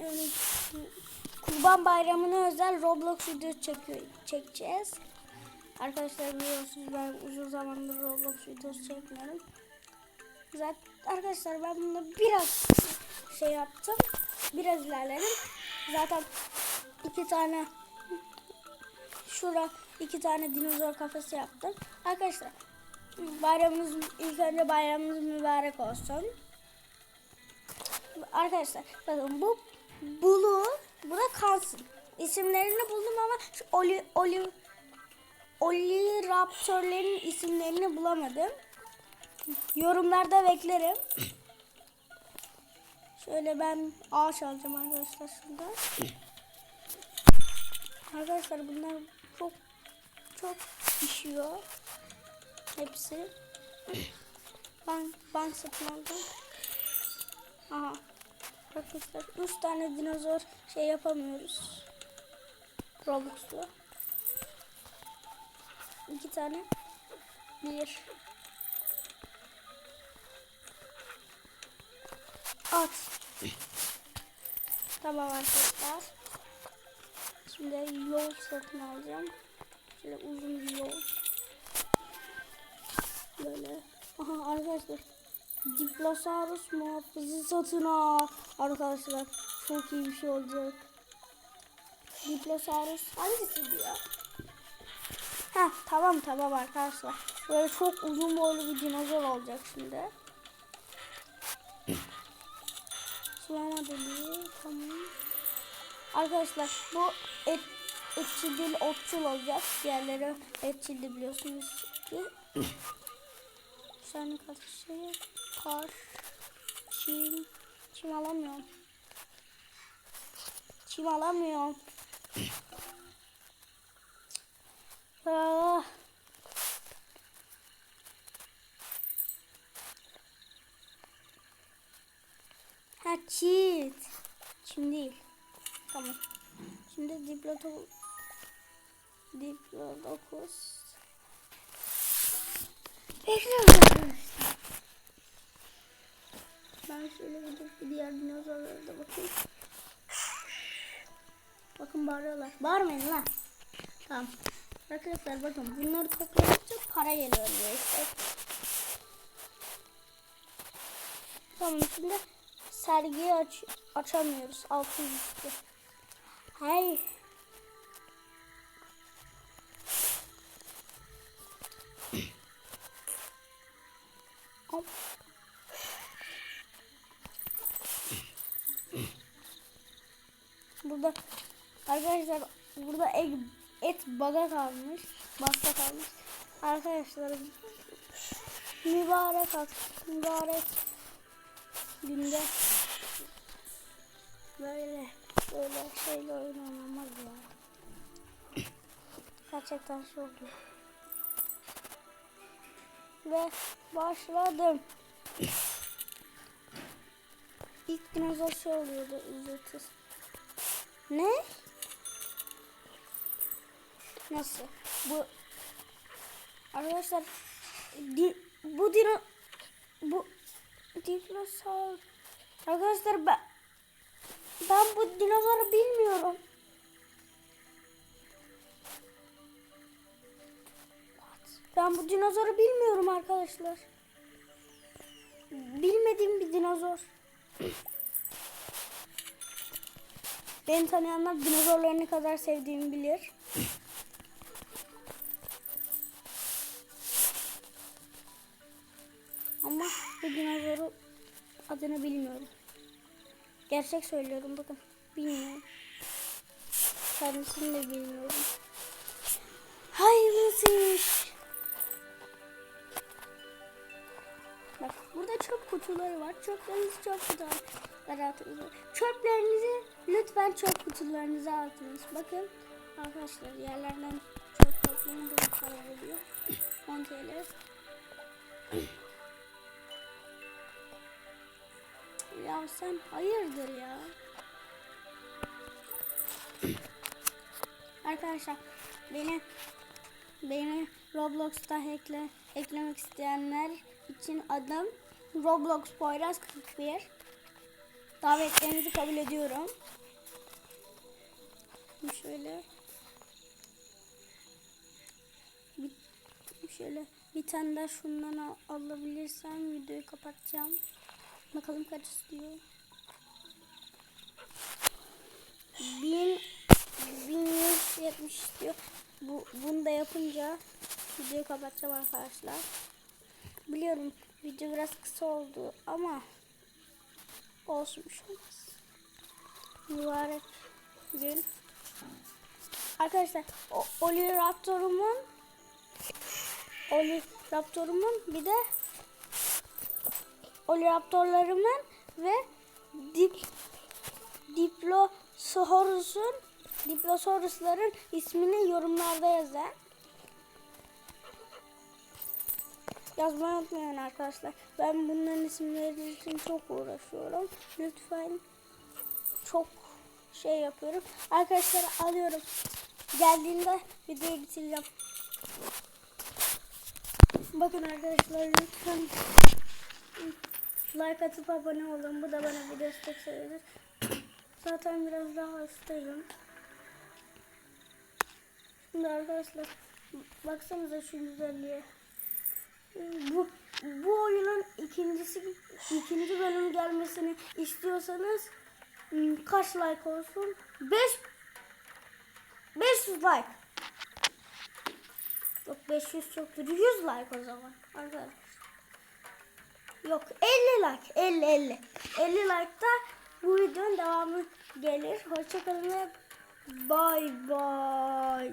yani, Kurban Bayramı'na özel Roblox video çekiyor, çekeceğiz. Arkadaşlar biliyorsunuz ben uzun zamandır Roblox videosu çekmiyorum. Zaten arkadaşlar ben bunda biraz şey yaptım. Biraz ilerledim. Zaten iki tane şura iki tane dinozor kafesi yaptım. Arkadaşlar bayramımız ilk önce bayramımız mübarek olsun. Arkadaşlar bakın bu Bulu bu da kalsın. İsimlerini buldum ama şu Oli Oli Oli Raptor'lerin isimlerini bulamadım. Yorumlarda beklerim. Şöyle ben ağaç alacağım arkadaşlar şurada. Arkadaşlar bunlar çok çok pişiyor. Hepsi. Ben ben satın. Aha. Arkadaşlar 3 tane dinozor şey yapamıyoruz. Roblox'ta. 2 tane. 1 At. Tamam arkadaşlar. Şimdi yol satın alacağım. Şöyle uzun bir yol. Böyle. Aha arkadaşlar. Diplosaurus muhafızı satın al. Arkadaşlar çok iyi bir şey olacak. Diplosaurus hangisi diyor? Ha tamam tamam arkadaşlar. Böyle çok uzun boylu bir dinozor olacak şimdi. Sulama deliği tamam. Arkadaşlar bu et, etçil değil otçul olacak. Diğerleri etçil de biliyorsunuz ki. Sen kaç şey kar çim çim alamıyorum. Çim alamıyorum. Ah. Ha çit. Çim değil. Tamam. Şimdi diploto diplodocus. Ben şöyle gidip bir diğer dinozorlara da bakayım. Bakın bağırıyorlar. Bağırmayın lan. Tamam. Arkadaşlar bakın bunları topladıkça para geliyor diyor işte. Tamam şimdi sergiyi aç açamıyoruz. Altı yüzlü. Hayır. Burada arkadaşlar burada et, et baga kalmış. Basta kalmış. Arkadaşlar mübarek mübarek günde böyle böyle şeyle oyun oynanmaz ya. Gerçekten çok iyi. Ve başladım. İlk dinozor şey oluyordu üzüntüsü. Ne? Nasıl? Bu arkadaşlar di, bu dino bu dinozor arkadaşlar ben ben bu dinozoru bilmiyorum. Ben bu dinozoru bilmiyorum arkadaşlar. Bilmediğim bir dinozor. Beni tanıyanlar dinozorları ne kadar sevdiğimi bilir. Ama bu dinozoru adını bilmiyorum. Gerçek söylüyorum bakın. Bilmiyorum. Kendisini de bilmiyorum. Hayırlısıymış. Bak burada çöp kutuları var. Çöplerinizi çöp kutulara atınız. Çöplerinizi lütfen çöp kutularınıza atınız. Bakın arkadaşlar yerlerden çöp toplayın da para veriyor. 10 TL. Ya sen hayırdır ya? Arkadaşlar beni beni Roblox'ta hackle, eklemek isteyenler için adım Roblox Poyraz 41. Davetlerinizi kabul ediyorum. Şöyle. Bir, şöyle bir tane daha şundan al- alabilirsem videoyu kapatacağım. Bakalım kaç istiyor. 1000 1170 istiyor. Bu bunu da yapınca videoyu kapatacağım arkadaşlar. Biliyorum video biraz kısa oldu ama olsun bir şey olmaz. Mübarek gün. Arkadaşlar o Oliraptor'umun Oliraptor'umun bir de Oliraptor'larımın ve Dip Diplosaurus'un Diplosaurus'ların ismini yorumlarda yazın. Yazmayı unutmayın arkadaşlar. Ben bunların isimleri için çok uğraşıyorum. Lütfen çok şey yapıyorum. Arkadaşlar alıyorum. Geldiğinde videoyu bitireceğim. Bakın arkadaşlar lütfen like atıp abone olun. Bu da bana bir destek sayılır. Zaten biraz daha hastayım. Şimdi arkadaşlar baksanıza şu güzelliğe. Bu bu oyunun ikincisi ikinci bölüm gelmesini istiyorsanız hmm, kaç like olsun? 5 500 like. Yok 500 çoktur. 100 like o zaman arkadaşlar. Yok 50 like. 50 50. 50 like'da bu videonun devamı gelir. Hoşçakalın ve bay bay.